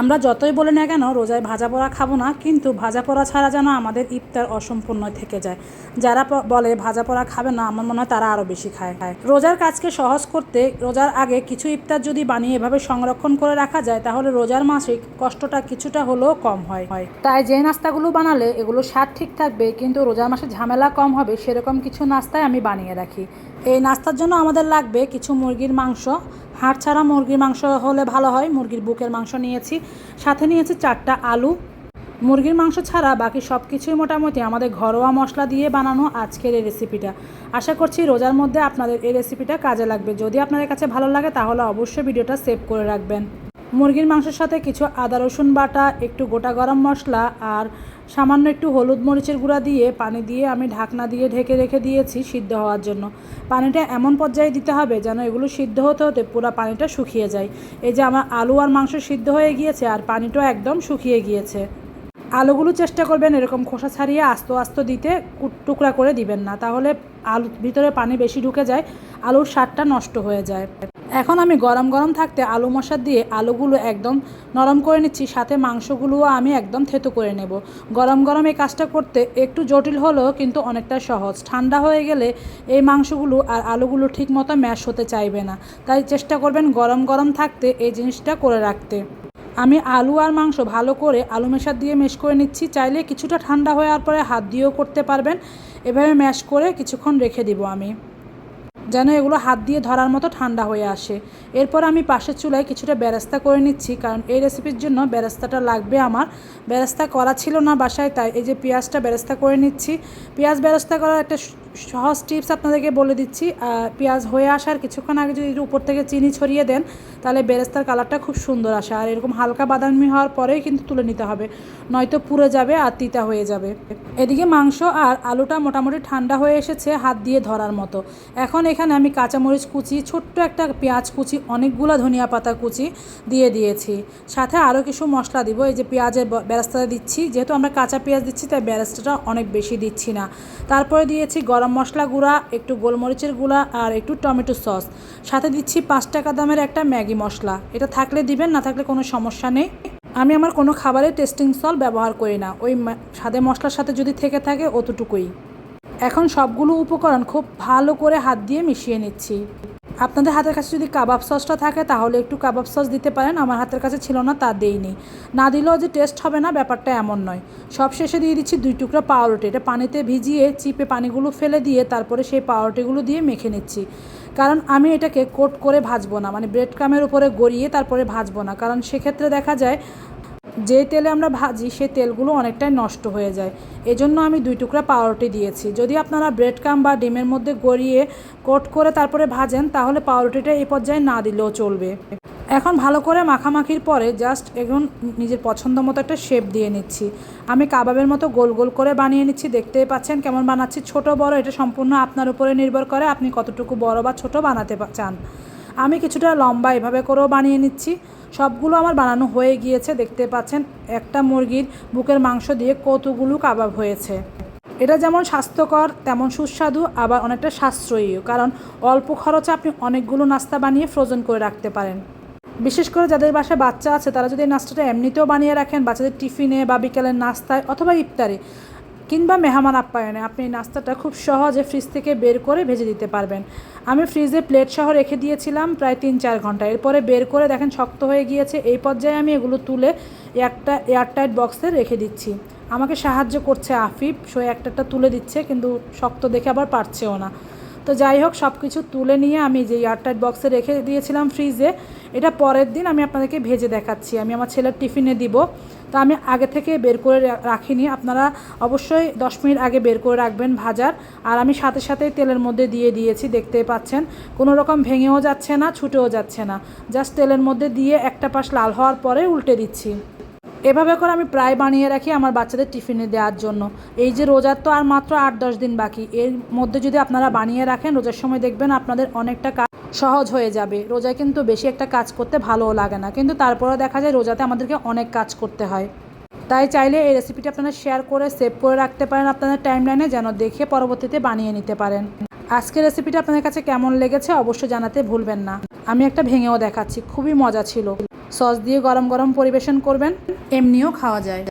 আমরা যতই বলি না কেন, রোজায় ভাজা পোড়া খাব না, কিন্তু ভাজা পোড়া ছাড়া যেন আমাদের ইফতার অসম্পূর্ণ থেকে যায়। যারা বলে ভাজা পোড়া খাবে না, আমার মনে হয় তারা আরও বেশি খায়। খায় রোজার কাজকে সহজ করতে, রোজার আগে কিছু ইফতার যদি বানিয়ে এভাবে সংরক্ষণ করে রাখা যায়, তাহলে রোজার মাসিক কষ্টটা কিছুটা হলেও কম হয়। হয় তাই যে নাস্তাগুলো বানালে, এগুলো স্বাদ ঠিক থাকবে, কিন্তু রোজার মাসে ঝামেলা কম হবে, সেরকম কিছু নাস্তায় আমি বানিয়ে রাখি। এই নাস্তার জন্য আমাদের লাগবে কিছু মুরগির মাংস হাড় ছাড়া মুরগির মাংস হলে ভালো হয়। মুরগির বুকের মাংস নিয়েছি। সাথে নিয়েছি চারটা আলু। মুরগির মাংস ছাড়া বাকি সব কিছুই মোটামুটি আমাদের ঘরোয়া মশলা দিয়ে বানানো আজকের এই রেসিপিটা আশা করছি রোজার মধ্যে আপনাদের এই রেসিপিটা কাজে লাগবে। যদি আপনাদের কাছে ভালো লাগে তাহলে অবশ্যই ভিডিওটা সেভ করে রাখবেন। মুরগির মাংসের সাথে কিছু আদা, রসুন বাটা, একটু গোটা গরম মশলা আর সামান্য একটু হলুদ মরিচের গুঁড়া দিয়ে পানি দিয়ে আমি ঢাকনা দিয়ে ঢেকে রেখে দিয়েছি সিদ্ধ হওয়ার জন্য। পানিটা এমন পর্যায়ে দিতে হবে যেন এগুলো সিদ্ধ হতে হতে পুরো পানিটা শুকিয়ে যায়। এই যে আমার আলু আর মাংস সিদ্ধ হয়ে গিয়েছে আর পানিটাও একদম শুকিয়ে গিয়েছে। আলুগুলো চেষ্টা করবেন এরকম খোসা ছাড়িয়ে আস্ত আস্ত দিতে টুকরা করে দিবেন না। তাহলে আলু ভিতরে পানি বেশি ঢুকে যায়, আলুর স্বাদটা নষ্ট হয়ে যায়। এখন আমি গরম গরম থাকতে আলু মশা দিয়ে আলুগুলো একদম নরম করে নিচ্ছি, সাথে মাংসগুলোও আমি একদম থেতো করে নেব। গরম গরম এই কাজটা করতে একটু জটিল হলেও কিন্তু অনেকটা সহজ। ঠান্ডা হয়ে গেলে এই মাংসগুলো আর আলুগুলো ঠিক মতো ম্যাশ হতে চাইবে না। তাই চেষ্টা করবেন গরম গরম থাকতে এই জিনিসটা করে রাখতে। আমি আলু আর মাংস ভালো করে আলু মেশার দিয়ে মেশ করে নিচ্ছি। চাইলে কিছুটা ঠান্ডা হওয়ার পরে হাত দিয়েও করতে পারবেন। এভাবে ম্যাশ করে কিছুক্ষণ রেখে দিব আমি। যেন এগুলো হাত দিয়ে ধরার মতো ঠান্ডা হয়ে আসে। এরপর আমি পাশের চুলায় কিছুটা বেরেস্তা করে নিচ্ছি, কারণ এই রেসিপির জন্য বেরেস্তাটা লাগবে আমার। বেরেস্তা করা ছিল না বাসায়, তাই এই যে পেঁয়াজটা বেরেস্তা করে নিচ্ছি। পেঁয়াজ বেরেস্তা করার একটা সহজ টিপস আপনাদেরকে বলে দিচ্ছি পেঁয়াজ হয়ে আসার কিছুক্ষণ আগে যদি উপর থেকে চিনি ছড়িয়ে দেন, তাহলে বেরেস্তার কালারটা খুব সুন্দর আসে। আর এরকম হালকা বাদামি হওয়ার পরেই কিন্তু তুলে নিতে হবে, নয়তো পুড়ে যাবে আর তিতা হয়ে যাবে। এদিকে মাংস আর আলুটা মোটামুটি ঠান্ডা হয়ে এসেছে, হাত দিয়ে ধরার মতো। এখন এখানে আমি কাঁচামরিচ কুচি, ছোট্ট একটা পেঁয়াজ কুচি, অনেকগুলো ধনিয়া পাতা কুচি দিয়ে দিয়েছি। সাথে আরও কিছু মশলা দিব, এই যে পেঁয়াজের বেরেস্তাটা দিচ্ছি। যেহেতু আমরা কাঁচা পেঁয়াজ দিচ্ছি, তাই বেরেস্তাটা অনেক বেশি দিচ্ছি না। তারপরে দিয়েছি গরম মশলা গুঁড়া, একটু গোলমরিচের গুঁড়া আর একটু টমেটো সস। সাথে দিচ্ছি পাঁচ টাকা দামের একটা ম্যাগি মশলা। এটা থাকলে দিবেন, না থাকলে কোনো সমস্যা নেই। আমি আমার কোনো খাবারে টেস্টিং সল ব্যবহার করি না। ওই সাদে মশলার সাথে যদি থেকে থাকে অতটুকুই এখন সবগুলো উপকরণ খুব ভালো করে হাত দিয়ে মিশিয়ে নিচ্ছি। আপনাদের হাতের কাছে যদি কাবাব সসটা থাকে, তাহলে একটু কাবাব সস দিতে পারেন। আমার হাতের কাছে ছিল না, তা দেইনি। না দিলেও যে টেস্ট হবে না, ব্যাপারটা এমন নয়। সব শেষে দিয়ে দিচ্ছি দুই টুকরা পাউরুটি। এটা পানিতে ভিজিয়ে চিপে পানিগুলো ফেলে দিয়ে তারপরে সেই পাউরুটিগুলো দিয়ে মেখে নিচ্ছি। কারণ আমি এটাকে কোট করে ভাজবো না মানে ব্রেড ক্রামের উপরে গড়িয়ে তারপরে ভাজবো না। কারণ সেক্ষেত্রে দেখা যায় যে তেলে আমরা ভাজি, সে তেলগুলো অনেকটাই নষ্ট হয়ে যায়। এজন্য আমি দুই টুকরা পাউরুটি দিয়েছি। যদি আপনারা ব্রেড কাম বা ডিমের মধ্যে গড়িয়ে কোট করে তারপরে ভাজেন, তাহলে পাউরুটিটা এই পর্যায়ে না দিলেও চলবে। এখন ভালো করে মাখামাখির পরে জাস্ট এখন নিজের পছন্দ মতো একটা শেপ দিয়ে নিচ্ছি। আমি কাবাবের মতো গোল গোল করে বানিয়ে নিচ্ছি। দেখতেই পাচ্ছেন কেমন বানাচ্ছি। ছোট বড়, এটা সম্পূর্ণ আপনার উপরে নির্ভর করে আপনি কতটুকু বড় বা ছোট বানাতে চান। আমি কিছুটা লম্বা এভাবে করেও বানিয়ে নিচ্ছি। সবগুলো আমার বানানো হয়ে গিয়েছে, দেখতে পাচ্ছেন। একটা মুরগির বুকের মাংস দিয়ে কতগুলো কাবাব হয়েছে। এটা যেমন স্বাস্থ্যকর, তেমন সুস্বাদু, আবার অনেকটা সাশ্রয়ীও, কারণ অল্প খরচে আপনি অনেকগুলো নাস্তা বানিয়ে ফ্রোজেন করে রাখতে পারেন। বিশেষ করে যাদের বাসায় বাচ্চা আছে, তারা যদি এই নাস্তাটা এমনিতেও বানিয়ে রাখেন, বাচ্চাদের টিফিনে বা বিকেলের নাস্তায় অথবা ইফতারে কিংবা মেহমান আপ্যায়নে আপনি নাস্তাটা খুব সহজে ফ্রিজ থেকে বের করে ভেজে দিতে পারবেন। আমি ফ্রিজে প্লেট সহ রেখে দিয়েছিলাম প্রায় তিন চার ঘণ্টা। এরপরে বের করে দেখেন শক্ত হয়ে গিয়েছে। এই পর্যায়ে আমি এগুলো তুলে একটা এয়ারটাইট বক্সে রেখে দিচ্ছি। আমাকে সাহায্য করছে আফিফ। সে একটা একটা তুলে দিচ্ছে, কিন্তু শক্ত দেখে আবার পারছেও না। তো যাই হোক সব কিছু তুলে নিয়ে আমি যে এয়ারটাইট বক্সে রেখে দিয়েছিলাম ফ্রিজে এটা পরের দিন আমি আপনাদেরকে ভেজে দেখাচ্ছি। আমি আমার ছেলের টিফিনে দিব। তো আমি আগে থেকে বের করে রাখিনি। আপনারা অবশ্যই দশ মিনিট আগে বের করে রাখবেন ভাজার। আর আমি সাথে সাথেই তেলের মধ্যে দিয়ে দিয়েছি দেখতে পাচ্ছেন। কোনো রকম ভেঙেও যাচ্ছে না, ছুটেও যাচ্ছে না। জাস্ট তেলের মধ্যে দিয়ে একটা পাশ লাল হওয়ার পরে উল্টে দিচ্ছি। এভাবে করে আমি প্রায় বানিয়ে রাখি আমার বাচ্চাদের টিফিনে দেওয়ার জন্য। এই যে রোজার তো আর মাত্র আট দশ দিন বাকি, এর মধ্যে যদি আপনারা বানিয়ে রাখেন, রোজার সময় দেখবেন আপনাদের অনেকটা কাজ সহজ হয়ে যাবে। রোজায় কিন্তু বেশি একটা কাজ করতে ভালোও লাগে না। কিন্তু তারপরেও দেখা যায় রোজাতে আমাদেরকে অনেক কাজ করতে হয়। তাই চাইলে এই রেসিপিটি আপনারা শেয়ার করে সেভ করে রাখতে পারেন আপনাদের টাইম লাইনে যেন দেখে পরবর্তীতে বানিয়ে নিতে পারেন। আজকের রেসিপিটা আপনাদের কাছে কেমন লেগেছে অবশ্যই জানাতে ভুলবেন না। আমি একটা ভেঙেও দেখাচ্ছি, খুবই মজা ছিল। সস দিয়ে গরম গরম পরিবেশন করবেন এমনিও খাওয়া যায়।